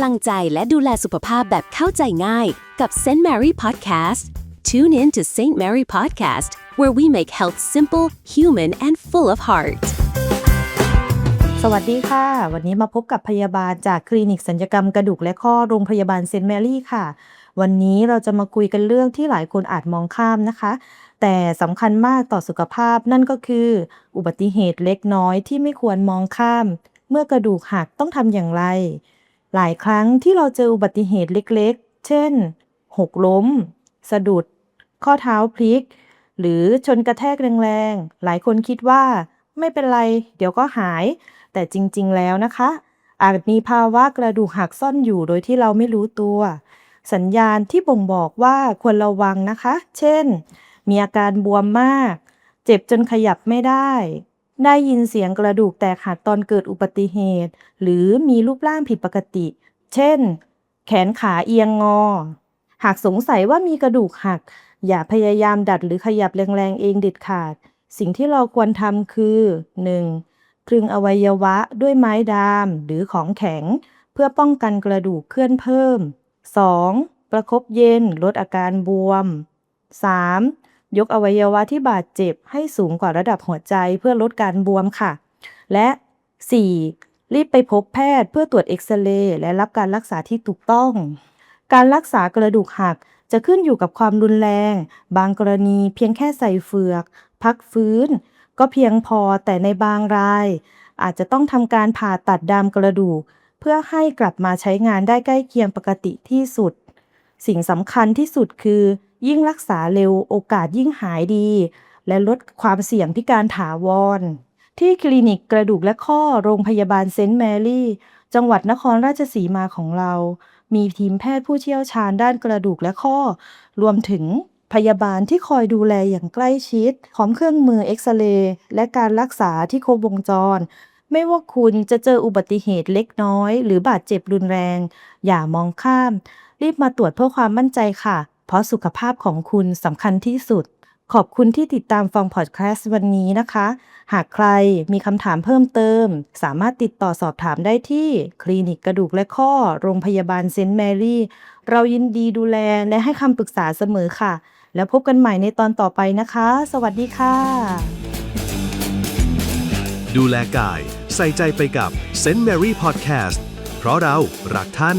พลังใจและดูแลสุขภาพแบบเข้าใจง่ายกับ St. Mary Podcast Tune in to St. Mary Podcast where we make health simple, human and full of heart สวัสดีค่ะ วันนี้มาพบกับพยาบาลจากคลินิกสัญญกรรมกระดูกและข้อโรงพยาบาลเซนต์แมรี่ค่ะ วันนี้เราจะมาคุยกันเรื่องที่หลายคนอาจมองข้ามนะคะ แต่สำคัญมากต่อสุขภาพนั่นก็คือ อุบัติเหตุเล็กน้อยที่ไม่ควรมองข้าม เมื่อกระดูกหักต้องทำอย่างไร หลายครั้งที่เราเจออุบัติเหตุเล็กๆ เช่น หกล้ม สะดุด ข้อเท้าพลิก หรือชนกระแทกแรงๆ หลายคนคิดว่า ไม่เป็นไร เดี๋ยวก็หาย แต่จริงๆ แล้วนะคะ อาจมีภาวะกระดูกหักซ่อนอยู่โดยที่เราไม่รู้ตัว สัญญาณที่บ่งบอกว่าควรระวังนะคะ เช่น มีอาการบวมมาก เจ็บจนขยับไม่ได้ ได้ยินเสียงกระดูกแตกหักตอนเกิดอุบัติเหตุ หรือมีรูปร่างผิดปกติ เช่น แขนขาเอียงงอ หากสงสัยว่ามีกระดูกหัก อย่าพยายามดัดหรือขยับแรงๆเองเด็ดขาด สิ่งที่เราควรทำคือ 1. คลึงอวัยวะด้วยไม้ดาม หรือของแข็ง เพื่อป้องกันกระดูกเคลื่อนเพิ่ม 2. ประคบเย็นลดอาการบวม 3. ยกอวัยวะที่บาดเจ็บให้สูงกว่าระดับหัวใจเพื่อลดการบวมค่ะ และ 4. รีบไปพบแพทย์เพื่อตรวจเอ็กซเรย์และรับการรักษาที่ถูกต้อง การรักษากระดูกหักจะขึ้นอยู่กับความรุนแรง บางกรณีเพียงแค่ใส่เฟือก พักฟื้น ก็เพียงพอแต่ในบางราย อาจจะต้องทำการผ่าตัดดามกระดูก เพื่อให้กลับมาใช้งานได้ใกล้เคียงปกติที่สุด สิ่งสำคัญที่สุดคือ ยิ่งรักษาเร็วโอกาสยิ่งหายดี และลดความเสี่ยงพิการถาวร ที่คลินิกกระดูกและข้อโรงพยาบาลเซนต์แมรี่ จังหวัดนครราชสีมาของเรา มีทีมแพทย์ผู้เชี่ยวชาญด้านกระดูกและข้อ รวมถึงพยาบาลที่คอยดูแลอย่างใกล้ชิดพร้อมเครื่องมือเอ็กซเรย์และการรักษาที่ครบวงจร ไม่ว่าคุณจะเจออุบัติเหตุเล็กน้อย หรือบาดเจ็บรุนแรง อย่ามองข้าม รีบมาตรวจเพื่อความมั่นใจค่ะ เพราะสุขภาพของคุณสำคัญที่สุด ขอบคุณที่ติดตามฟังพอดแคสต์วันนี้นะคะ หากใครมีคำถามเพิ่มเติม สามารถติดต่อสอบถามได้ที่คลินิกกระดูกและข้อ โรงพยาบาลเซนต์แมรี่ เรายินดีดูแลและให้คำปรึกษาเสมอค่ะ แล้วพบกันใหม่ในตอนต่อไปนะคะ สวัสดีค่ะ ดูแลกาย ใส่ใจไปกับ St. Mary Podcast เพราะเรารักท่าน